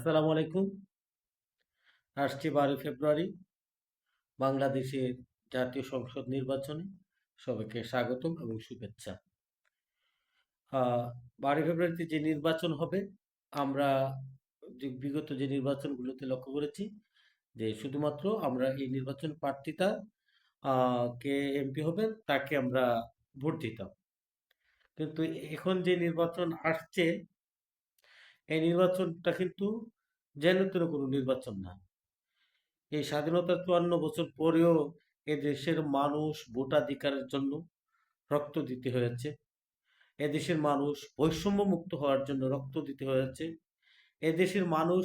আসসালামু আলাইকুম। আসছে বারোই ফেব্রুয়ারি, বাংলাদেশের জাতীয় সংসদ নির্বাচনে সবাইকে স্বাগতম এবং শুভেচ্ছা। বারোই ফেব্রুয়ারিতে যে নির্বাচন হবে, আমরা যে বিগত যে নির্বাচনগুলোতে লক্ষ্য করেছি, যে শুধুমাত্র আমরা এই নির্বাচন প্রার্থীতা কে এমপি হবেন, তাকে আমরা ভোট দিতাম। কিন্তু এখন যে নির্বাচন আসছে এই নির্বাচনটা কিন্তু যেন তেন কোনো নির্বাচন না। এই স্বাধীনতার চুয়ান্ন বছর পরেও এ দেশের মানুষ ভোটাধিকারের জন্য রক্ত দিতে হয়েছে। এদেশের মানুষ বৈষম্য মুক্ত হওয়ার জন্য রক্ত দিতে হয়েছে। এদেশের মানুষ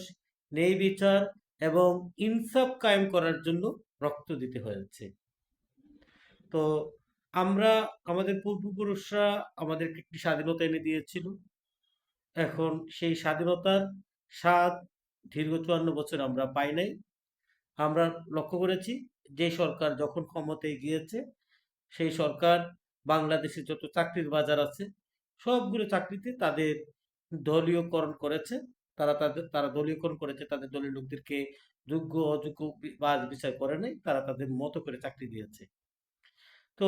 ন্যায় বিচার এবং ইনসাফ কায়েম করার জন্য রক্ত দিতে হয়েছে। তো আমরা, আমাদের পূর্বপুরুষরা আমাদেরকে একটি স্বাধীনতা এনে দিয়েছিল। এখন সেই স্বাধীনতার স্বাদ দীর্ঘ চুয়ান্ন বছর আমরা পাই নাই। আমরা লক্ষ্য করেছি যে সরকার যখন ক্ষমতায় গিয়েছে, সেই সরকার বাংলাদেশে যত চাকরির বাজার আছে, সবগুলো চাকরিতে তাদের দলীয়করণ করেছে। তারা তাদের, তারা দলীয়করণ করেছে, তাদের দলীয় লোকদেরকে যোগ্য, অযোগ্য বাজ বিচার করে নাই, তারা তাদের মতো করে চাকরি দিয়েছে। তো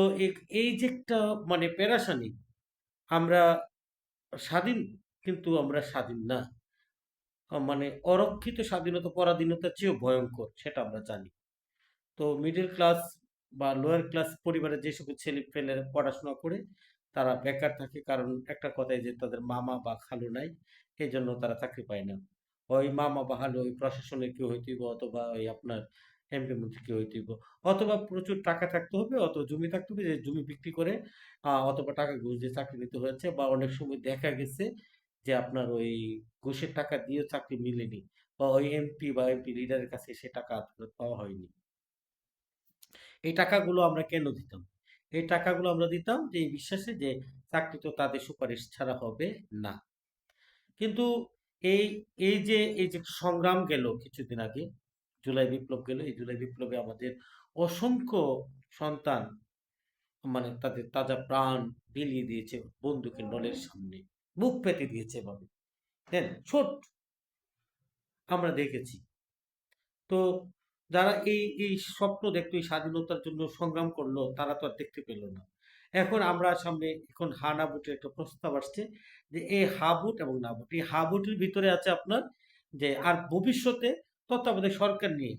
এই যে একটা মানে পেরাশানি, আমরা স্বাধীন কিন্তু আমরা স্বাধীন না। মানে অরক্ষিত স্বাধীনতা পরাধীনতার চেয়েও ভয়ঙ্কর, সেটা আমরা জানি। তো মিডল ক্লাস বা লোয়ার ক্লাস পরিবারের যে সকল ছেলে পেলেরা পড়াশোনা করে, তারা বেকার থাকে কারণ একটা কথাই যে তাদের মামা বা খালু নাই এই জন্য তারা চাকরি পায় না। ওই মামা বা খালু ওই প্রশাসনে কেউ হইতেইব অথবা ওই আপনার এমপি মন্ত্রী কেউ হইতেইব অথবা প্রচুর টাকা থাকতে হবে, অথবা জমি থাকতে হবে, যে জমি বিক্রি করে অথবা টাকা ঘুষ দিয়ে চাকরি নিতে হয়েছে বা অনেক সময় দেখা গেছে যে আপনার ওই ঘুষের টাকা দিয়েও চাকরি মিলেনি বা ওই এমপি বা এমপি লিডারের কাছে সে টাকা ফেরত পাওয়া হয়নি। এই টাকাগুলো আমরা কেন দিতাম? এই টাকাগুলো আমরা দিতাম যে এই বিশ্বাসে যে চাকরি তো তাদের সুপারিশ ছাড়া হবে না। কিন্তু এই এই যে এই যে সংগ্রাম গেল কিছুদিন আগে, জুলাই বিপ্লব গেল, এই জুলাই বিপ্লবে আমাদের অসংখ্য সন্তান মানে তাদের তাজা প্রাণ বিলিয়ে দিয়েছে বন্দুকের নলের সামনে। বুক পেতে দিয়েছে এভাবে। দেন ছোট আমরা দেখেছি। তো যারা এই এই স্বপ্ন দেখতো এই স্বাধীনতার জন্য সংগ্রাম করল, তারা তো আর দেখতে পেল না। এখন আমরা সামনে এখন হা না ভোটের একটা প্রস্তাব আসছে যে এই হা ভোট এবং না ভোট এই হা ভোটের ভিতরে আছে আপনার যে, আর ভবিষ্যতে তত্ত্বাবধায়ক সরকার নিয়ে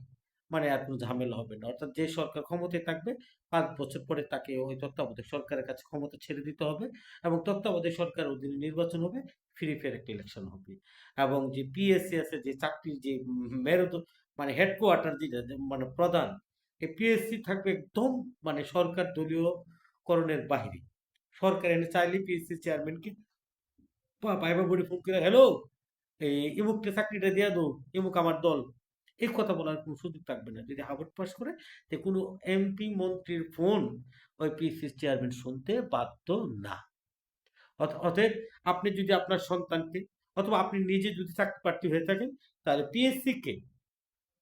মানে আর কোনো ঝামেলা হবে না। অর্থাৎ যে সরকার ক্ষমতায় থাকবে, পাঁচ বছর পরে তাকে ওই তত্ত্বাবধায়ক সরকারের কাছে ক্ষমতা ছেড়ে দিতে হবে এবং তত্ত্বাবধায়ক সরকার অধীনে নির্বাচন হবে, ফ্রি ফেয়ার একটা ইলেকশন হবে। এবং যে পিএসসি আছে, যে চাকরির যে মেরুদ মানে হেডকোয়ার্টার যেটা যে মানে প্রধান, এই পিএসসি থাকবে একদম মানে সরকার দলীয়করণের বাহিরে। সরকার এনে চাইলে পিএসসি চেয়ারম্যানকে পাইবা বড়ি ফোন করে হ্যালো এই ইমুককে চাকরিটা দিয়া দো, ইমুক আমার দল। এই কথা বলার কোনো সুযোগ থাকবে না। যদি হাবট পাস করে যে কোনো এমপি মন্ত্রীর ফোন ওই পিএসসি চেয়ারম্যান শুনতে বাধ্য না। অত- অতএব আপনি যদি আপনার সন্তানকে অথবা আপনি নিজে যদি চাকরি প্রার্থী হয়ে থাকেন, তাহলে পিএসসি কে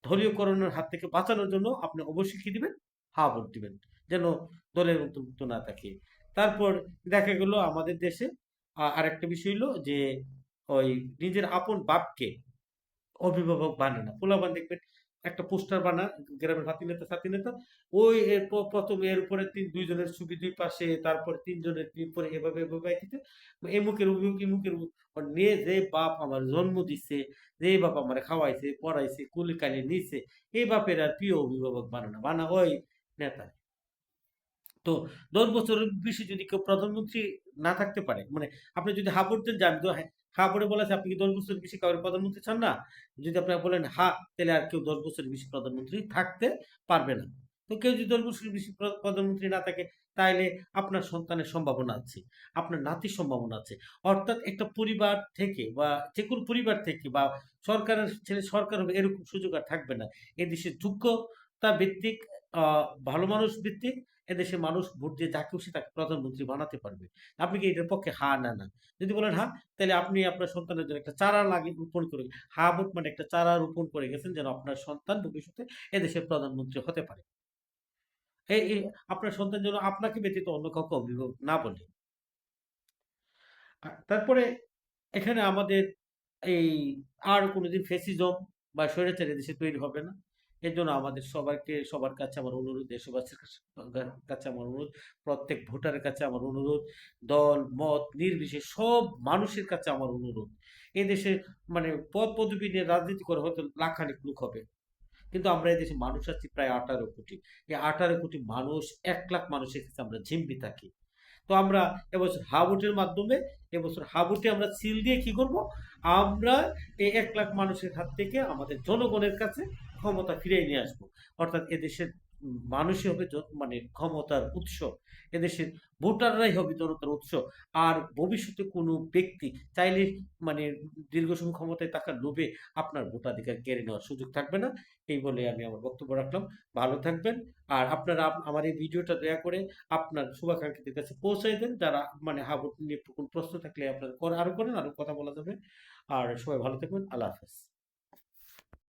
দলীয়করণের হাত থেকে বাঁচানোর জন্য আপনি অবশ্যই কি দিবেন? হা দিবেন, যেন দলের অন্তর্ভুক্ত না থাকে। তারপর দেখা গেল আমাদের দেশে আরেকটা বিষয় হলো যে ওই নিজের আপন বাপকে অভিভাবক বানে না। পোলাপান দেখবেন একটা পোস্টার বানা গ্রামের হাতি নেতা, সাথী নেতা, ওই এর প- প্রথম এর উপরে তিন দুইজনের ছবি দুই পাশে, তারপরে তিনজনের উপরে এভাবে এভাবে দিতে এমুকের অভিভাবক এমুকের অভিভাবক নিয়ে যে বাপ আমার জন্ম দিছে, যে বাপ আমার খাওয়াইছে, পড়াইছে কুলি কালি নিছে এই বাপের আর প্রিয় অভিভাবক বানা না বানা ওই নেতা তো দশ বছরের বেশি যদি কেউ প্রধানমন্ত্রী না থাকতে পারে মানে আপনি যদি হা বলতেন যে আমি তো হ্যাঁ হা বলে বলেছে, আপনি কি দশ বছরের বেশি কাউকে প্রধানমন্ত্রী চান না? যদি আপনি বলেন হা, তাহলে আর কেউ দশ বছরের বেশি প্রধানমন্ত্রী থাকতে পারবে না। তো কেউ যদি দশ বছরের বেশি প্র- প্রধানমন্ত্রী না থাকে, তাহলে আপনার সন্তানের সম্ভাবনা আছে, আপনার নাতির সম্ভাবনা আছে। অর্থাৎ একটা পরিবার থেকে বা যে কোনো পরিবার থেকে বা সরকারের, ছেলে সরকার হবে, এরকম সুযোগ আর থাকবে না। এদেশে যোগ্যতা ভিত্তিক ভালো মানুষ ভিত্তিক এদেশের মানুষ ভোট দিয়ে যাকে খুশি তাকে প্রধানমন্ত্রী বানাতে পারবে। আপনি কি এটার পক্ষে হা না না? যদি বলেন হ্যাঁ তাহলে আপনি আপনার সন্তানের জন্য একটা চারা লাগিয়ে রোপণ করে হা ভোট মানে একটা চারা রোপণ করে গেছেন যেন আপনার সন্তান ভবিষ্যতে এদেশের প্রধানমন্ত্রী হতে পারে। এই আপনার সন্তান যেন আপনাকে ব্যতীত অন্য কাউকে অভিভাবক না বলে। তারপরে এখানে আমাদের এই আর কোনোদিন ফেসিজম বা স্বৈরাচার দেশে তৈরি হবে না। এর জন্য আমাদের সবাইকে, সবার কাছে আমার অনুরোধ, দেশবাসীর কাছে আমার অনুরোধ, প্রত্যেক ভোটারের কাছে আমার অনুরোধ, দল, মত, নির্বিশেষ সব মানুষের কাছে আমার অনুরোধ। এ এদেশে মানে পদ পদবি নিয়ে রাজনীতি করে হয়তো লাখানিক লোক হবে। কিন্তু আমরা এদেশে মানুষ আছি প্রায় আঠারো কোটি। এই আঠারো কোটি মানুষ, এক লাখ মানুষের কাছে আমরা জিম্মি থাকি। তো আমরা এবছর হাবুটের মাধ্যমে, এবছর হাবুটে আমরা সিল দিয়ে কি করব? আমরা এই এক লাখ মানুষের হাত থেকে আমাদের জনগণের কাছে ক্ষমতা ফিরিয়ে নিয়ে আসব। অর্থাৎ এদেশের মানুষই হবে মানে ক্ষমতার উৎস, এদেশের ভোটাররাই হবে জনতার উৎস। আর ভবিষ্যতে কোনো ব্যক্তি চাইলে মানে দীর্ঘ সময় ক্ষমতায় থাকার লোভে আপনার ভোটাধিকার কেড়ে নেওয়ার সুযোগ থাকবে না। এই বলে আমি আমার বক্তব্য রাখলাম। ভালো থাকবেন। আর আপনারা আমার এই ভিডিওটা দয়া করে আপনার শুভাকাঙ্ক্ষীদের কাছে পৌঁছাই দেন। যারা মানে হাবুট নিয়ে কোনো প্রশ্ন থাকলে আপনারা করে, আরও করেন আরও কথা বলা যাবে। আর সবাই ভালো থাকবেন। আল্লাহ হাফেজ।